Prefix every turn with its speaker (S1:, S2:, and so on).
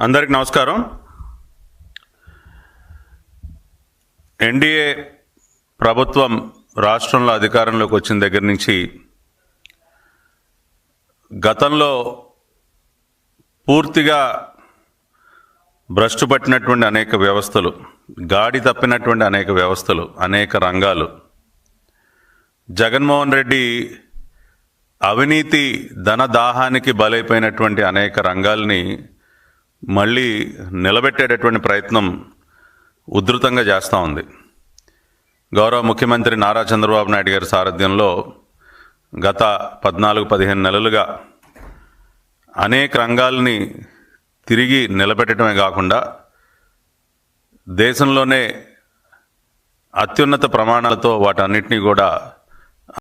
S1: అందరికి నమస్కారం. ఎన్డీఏ ప్రభుత్వం రాష్ట్రంలో అధికారంలోకి వచ్చిన దగ్గర నుంచి గతంలో పూర్తిగా భ్రష్టు పట్టినటువంటి అనేక వ్యవస్థలు గాడి తప్పినటువంటి అనేక వ్యవస్థలు అనేక రంగాలు. జగన్మోహన్ రెడ్డి అవినీతి ధన దాహానికి బలైపోయినటువంటి అనేక రంగాల్ని మళ్ళీ నిలబెట్టేటటువంటి ప్రయత్నం ఉధృతంగా చేస్తూ ఉంది. గౌరవ ముఖ్యమంత్రి నారా చంద్రబాబు నాయుడు గారి సారథ్యంలో గత పద్నాలుగు పదిహేను నెలలుగా అనేక రంగాల్ని తిరిగి నిలబెట్టడమే కాకుండా దేశంలోనే అత్యున్నత ప్రమాణాలతో వాటన్నిటినీ కూడా